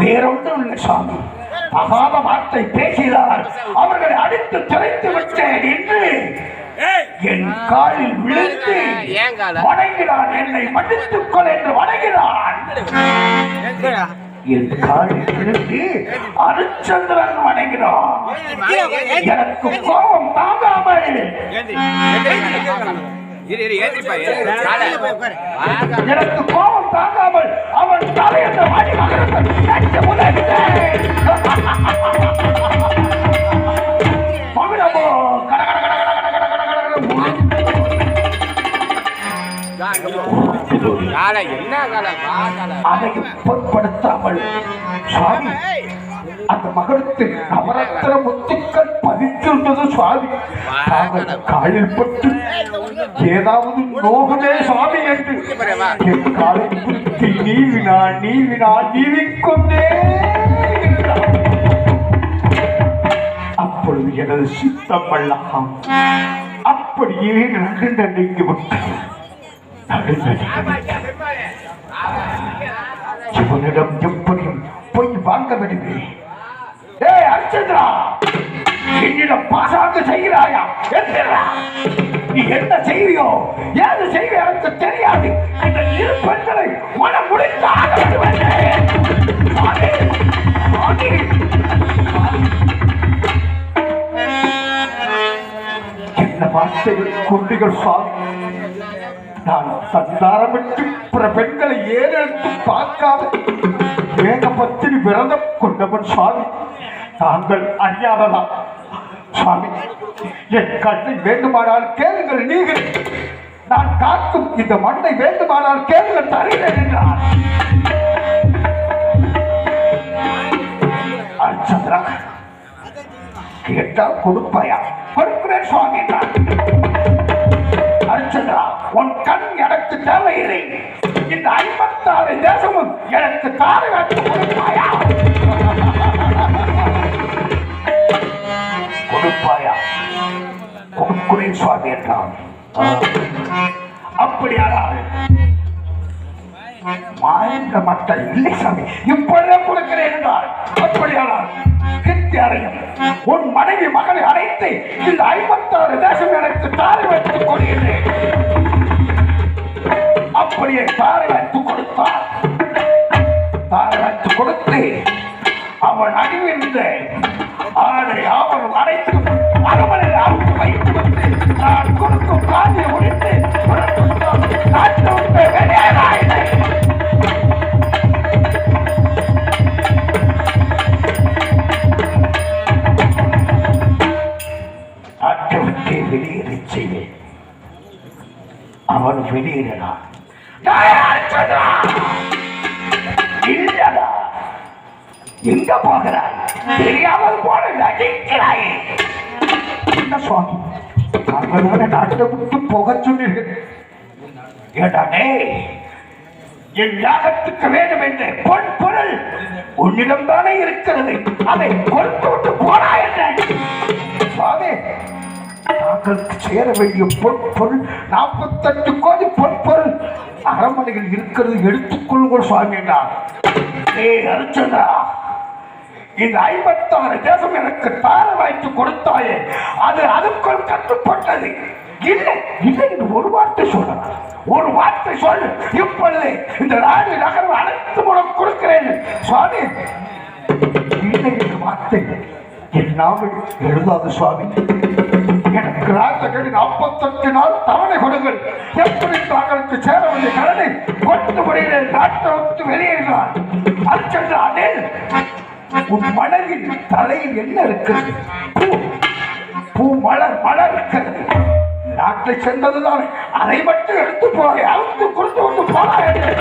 வேறொன்றும் இல்லை சாமி அகாத வார்த்தை பேசினார். அவர்களை அடித்து துரைத்து விட்டேன் என்று என் காலில் விழுந்து? வணங்கினான். என்னை மன்னித்துக் கொள் என்று வணங்கினான். என் காலில் விழுந்து அருச்சந்திரன் வணங்கினான். எனக்கு கோபம் தாங்காமல் இரு இரு ஏத்திப்பா எனக்கு என்ன கலை? பொருட்படுத்தாமல் சுவாமி அந்த மகளுக்கு நவரத்ன முத்துக்கள் பதித்திருந்தது சுவாமி. காலில் பட்டு ஏதாவது நோகமே சுவாமி என்று என் காலில் பிடித்து நீவினா நீவினா நீவிக்கொண்டே. அப்பொழுது எனது சித்தம் எல்லாம் அப்படியே நடுங்க நீங்கி விட்டது. இவனிடம் எப்படியும் போய் வாங்க விடுவே ஏ அர்ச்சந்திரா என்னிடம் பாசாங்கு செய்கிறாயா? எந்திரா நீ என்ன செய்வியோ ஏது செய்வியோ எனக்கு தெரியாது. இந்த இரு பெண்களை மனம் முடித்து ஆக வேண்டும் சாமி, சாமி, என்ன வார்த்தைகள் கொள்ளிகள் சுவாமி நான் சந்தாரமிட்டு பிற பெண்களை ஏறெடுத்து பார்க்காத ஏக பத்தினி விரதம் கொண்டவன் சுவாமி. தாங்கள் அறியாததா? சுவாமி என் கண்ணை வேண்டுமானால் கேளுங்கள் நீங்கள். நான் காக்கும் இந்த மண்ணை வேண்டுமானால் கேளுங்கள் தருகிறேன் என்றார். அர்ச்சந்திரா கேட்டால் கொடுப்பாயா? கொடுக்கிறேன் சுவாமி என்றார். தேவையில்லை இந்த ஐம்பத்தாறு தேசமும் எனக்கு தாரகாத்து கொடுப்பாயா? கொடுப்பாயா? கொடுக்கிறேன் சுவாமி என்றான். அப்படியானால் மக்கள் இல்லை சாமி. இப்பொழுதே கொடுக்கிறேன் என்றார் அப்படியானால் கித்தியாரையும் உன் மனைவி மகளை அழைத்து இந்த ஐம்பத்தாறு தேசம் எனக்கு தாரை வைத்துக் கொள்கிறேன் தாரை வைத்துக் கொடுத்தார் தாரை வைத்துக் கொடுத்து அவன் அணிவிருந்த ஆடை ஆவணம் அனைத்து அரமனையில் அவுத்து வைத்து வந்து நான் கொடுக்கும் காதியை முடித்து இல்லடா. எங்க போகிறாய் தெரியாமல் போல நடிக்கிறாய் என்ன சுவாமி? தாங்களோட நாட்டை விட்டு போக சொன்னீர்கள். ஏடா என் யாகத்துக்கு வேண்டும் என்று பொன் பொருள் உன்னிடம் தானே இருக்கிறது. அதை கொடுத்து விட்டு போனா என்ன? சுவாமி தாங்களுக்கு சேர வேண்டிய பொற்பொருள் நாற்பத்தஞ்சு கோடி பொற்பொருள் அரண்மனையில் இருக்கிறது. எடுத்துக்கொள்ளுங்கள் சுவாமி என்றார் ஏய் அர்ச்சனா இந்த ஐம்பத்தாறு தேசம் எனக்கு தார வாய்த்து கொடுத்தாயே அது அதுக்குள் கட்டுப்பட்டது. இல்லை இல்லை என்று ஒரு வார்த்தை சொல்ல ஒரு வார்த்தை சொல்லு இப்பொழுது இந்த நாடு நகரம் அனைத்து மூலம் கொடுக்கிறேன். சுவாமி இல்லை என்ற வார்த்தை. என் நாவல் எழுதாது சுவாமி. எனக்கு ராஜகடி நாள் தவணை கொடுங்கள். எப்படி தாங்களுக்கு சேர வேண்டிய கடனை கொண்டு முடிகிறேன் நாட்டை விட்டு வெளியேறினார். அச்சென்றானே உன் மனதில் தலையில் என்ன இருக்கிறது? பூ பூ மலர் மலர் இருக்கிறது. நாட்டை சென்றதுதான். அதை மட்டும் எடுத்து போய் அவுத்து கொடுத்து கொண்டு போனா என்று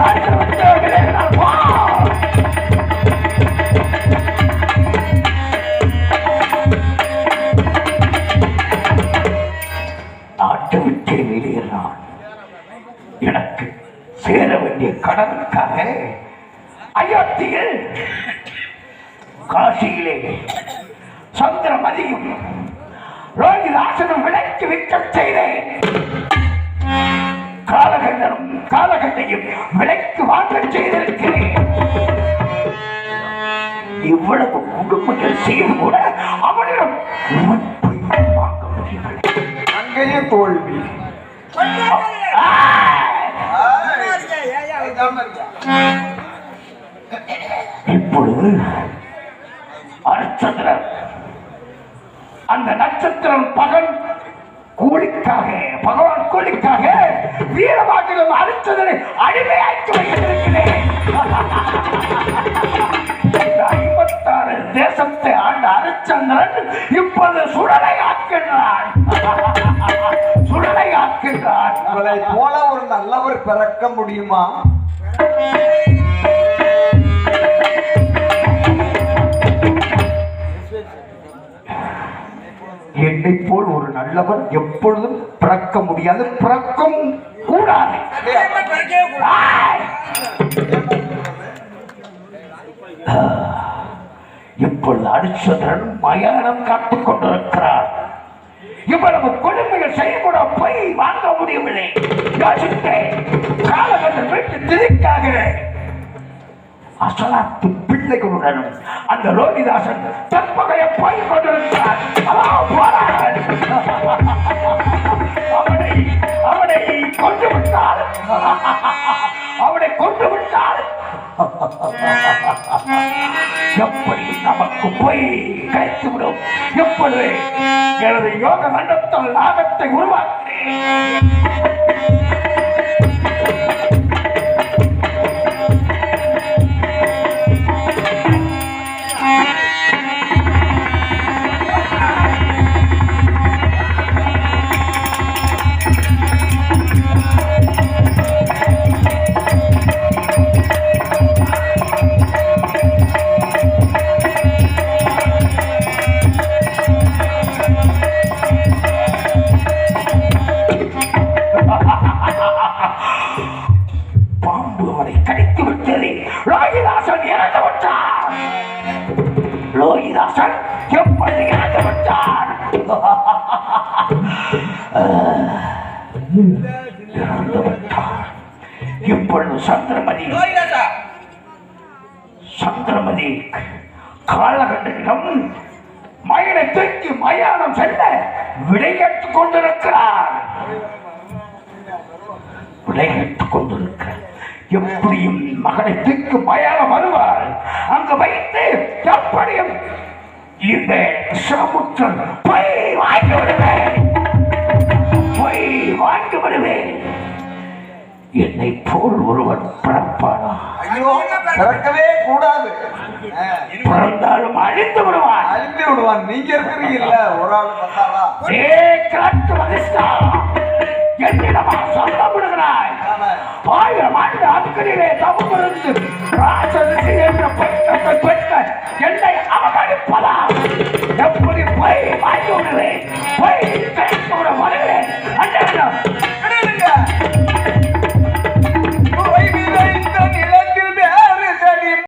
நாட்டை விட்டு வெளியேறினார். வா! காசியிலே சந்திரமதியும் ரோகிதாசனும் விலைக்கு விற்கச் செய்தேன் காலகண்டனும் காலகண்டையும் விலைக்கு வாங்கச் செய்திருக்கிறேன் இவ்வளவு குடும்பங்கள் செய்யும் கூட அவனிடம் வாங்க முடியவில்லை அங்கேயே தோல்வி இப்பொழுது அரிச்சந்திரன். அந்த நட்சத்திரம் பகன் கூலிக்காக பகவான் கூலிக்காக வீரமாட்டிலும் அரிச்சந்திரனை அடிமையாக்கி வைத்திருக்கிறேன். ஐம்பத்தாறு தேசத்தை ஆண்ட அரிச்சந்திரன் இப்போது சுடலை ஆக்கின்றான். சுடலை ஆக்கின்றான். உங்களை போல ஒரு நல்லவர் பிறக்க முடியுமா? என்னை போல் ஒரு நல்லவன் எப்பொழுதும் பிறக்க முடியாது பிறக்கும் கூடாது. இப்பொழுது அரிச்சந்திரன் மயானம் காத்துக் கொண்டிருக்கிறார். இவ்வளவு கொடுமைகள் செய்யக்கூட போய் வாங்க முடியவில்லை. யோசித்தேன். காலகட்டம் வீட்டு திருக்காகிறேன் அசலாத்து பிள்ளைகளுடனும் அந்த ரோகிதாசன் தற்பகைய போய் கொண்டிருந்தார் அவனை அவனை கொண்டு விட்டார் அவனை கொண்டு விட்டார் எப்படி நமக்கு போய் கைத்து விடும்? எப்பொழுது எனது யோக மண்டத்தால் லாபத்தை உருவாக்கினேன் இப்பொழுது சந்திரமதி சந்திரமதி காலகண்டனிடம் மயனை தூக்கி மயானம் செல்ல விடைகட்டுக் கொண்டிருக்கிறார். விளையாட்டுக் கொண்டிருக்கிறார். எப்படியும் மகனை தூக்கி மயானம் வருவார். அங்கு வைத்து எப்படியும் இந்த சமுத்திரம் போய் வாங்கி விடுவேன். போய் வாங்கி விடுவேன். என்னை போல் ஒருவன் பிறப்பானா? பிறக்கவே கூடாது. பிறந்தாலும் அழிந்து விடுவான். அழிந்து விடுவான். நீங்க இருக்கிறீங்கல்ல ஒரு ஆள் வந்தாரா? ஏ காட்டு மகிஷ்டா என்னிடமா சொல்ல விடுகிறாய். ஆயிரம் ஆண்டு அக்கறையிலே தவமிருந்து ராச